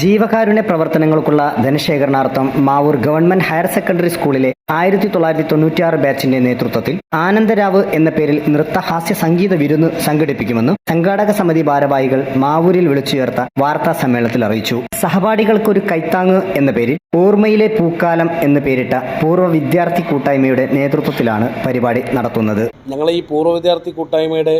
ജീവകാരുണ്യ പ്രവർത്തനങ്ങൾക്കുള്ള ധനശേഖരണാർത്ഥം മാവൂർ ഗവൺമെന്റ് ഹയർ സെക്കൻഡറി സ്കൂളിലെ ആയിരത്തി തൊള്ളായിരത്തി തൊണ്ണൂറ്റിയാറ് ബാച്ചിന്റെ നേതൃത്വത്തിൽ ആനന്ദരാവ് എന്ന പേരിൽ നൃത്തഹാസ്യ സംഗീത വിരുന്ന് സംഘടിപ്പിക്കുമെന്ന് സംഘാടക സമിതി ഭാരവാഹികൾ മാവൂരിൽ വിളിച്ചു ചേർത്ത വാർത്താ സമ്മേളനത്തിൽ അറിയിച്ചു. സഹപാഠികൾക്കൊരു കൈത്താങ്ങ് എന്ന പേരിൽ ഓർമ്മയിലെ പൂക്കാലം എന്ന് പേരിട്ട പൂർവ വിദ്യാർത്ഥി കൂട്ടായ്മയുടെ നേതൃത്വത്തിലാണ് പരിപാടി നടത്തുന്നത്. ഞങ്ങൾ ഈ പൂർവ വിദ്യാർത്ഥി കൂട്ടായ്മയുടെ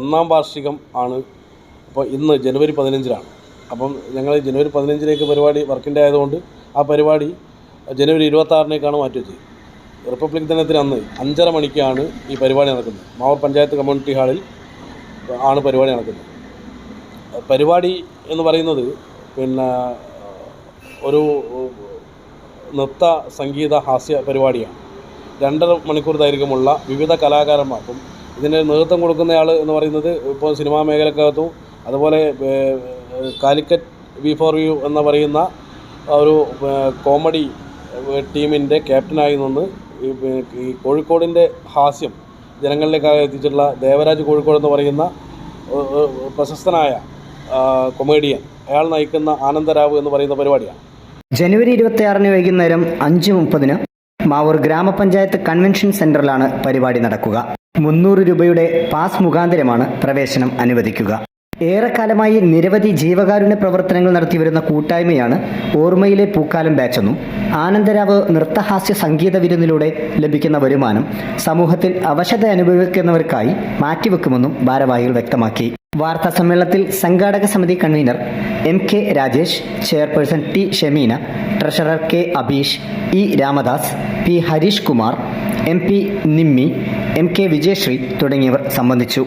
ഒന്നാം വാർഷികം ആണ്. ഇപ്പോൾ ഇന്ന് ജനുവരി പതിനഞ്ചിനാണ്. അപ്പം ഞങ്ങൾ ജനുവരി പതിനഞ്ചിലേക്ക് പരിപാടി വർക്കിന്റെ ആയതുകൊണ്ട് ആ പരിപാടി ജനുവരി ഇരുപത്താറിനേക്കാണ് മാറ്റിവെച്ചത് റിപ്പബ്ലിക് ദിനത്തിന് അന്ന് അഞ്ചര മണിക്കാണ് ഈ പരിപാടി നടക്കുന്നത്. മാവൂർ പഞ്ചായത്ത് കമ്മ്യൂണിറ്റി ഹാളിൽ ആണ് പരിപാടി നടക്കുന്നത്. പരിപാടി എന്ന് പറയുന്നത് പിന്നെ ഒരു നൃത്ത സംഗീത ഹാസ്യ പരിപാടിയാണ്. രണ്ടര മണിക്കൂർ ദൈർഘ്യമുള്ള വിവിധ കലാകാരന്മാർക്കും ഇതിന് നേതൃത്വം കൊടുക്കുന്നയാൾ എന്ന് പറയുന്നത് ഇപ്പോൾ സിനിമാ മേഖലക്കകത്തും അതുപോലെ കാലിക്കറ്റ് വി ഫോർ യു എന്ന് പറയുന്ന ഒരു കോമഡി ടീമിന്റെ ക്യാപ്റ്റനായി നിന്ന് ഈ കോഴിക്കോടിന്റെ ഹാസ്യം ജനങ്ങളിലേക്ക് എത്തിച്ചിട്ടുള്ള ദേവരാജ് കോഴിക്കോട് എന്ന് പറയുന്ന പ്രശസ്തനായ കൊമേഡിയൻ അയാൾ നയിക്കുന്ന ആനന്ദരാവ് എന്ന് പറയുന്ന പരിപാടിയാണ്. ജനുവരി ഇരുപത്തിയാറിന് വൈകുന്നേരം അഞ്ച് മുപ്പതിന് മാവൂർ ഗ്രാമപഞ്ചായത്ത് കൺവെൻഷൻ സെന്ററിലാണ് പരിപാടി നടക്കുക. മുന്നൂറ് രൂപയുടെ പാസ് മുഖാന്തരമാണ് പ്രവേശനം അനുവദിക്കുക. ഏറെക്കാലമായി നിരവധി ജീവകാരുണ്യ പ്രവർത്തനങ്ങൾ നടത്തിവരുന്ന കൂട്ടായ്മയാണ് ഓർമ്മയിലെ പൂക്കാലം ബാച്ചെന്നും ആനന്ദരാവ് നൃത്തഹാസ്യ സംഗീത വിരുന്നിലൂടെ ലഭിക്കുന്ന വരുമാനം സമൂഹത്തിൽ അവശത അനുഭവിക്കുന്നവർക്കായി മാറ്റിവെക്കുമെന്നും ഭാരവാഹികൾ വ്യക്തമാക്കി. വാർത്താ സമ്മേളനത്തിൽ സംഘാടക സമിതി convener M K Rajesh chairperson T Shameena treasurer K Abeesh E Ramadas P Harish Kumar M P Nimmi M K Vijayasree തുടങ്ങിയവർ സംബന്ധിച്ചു.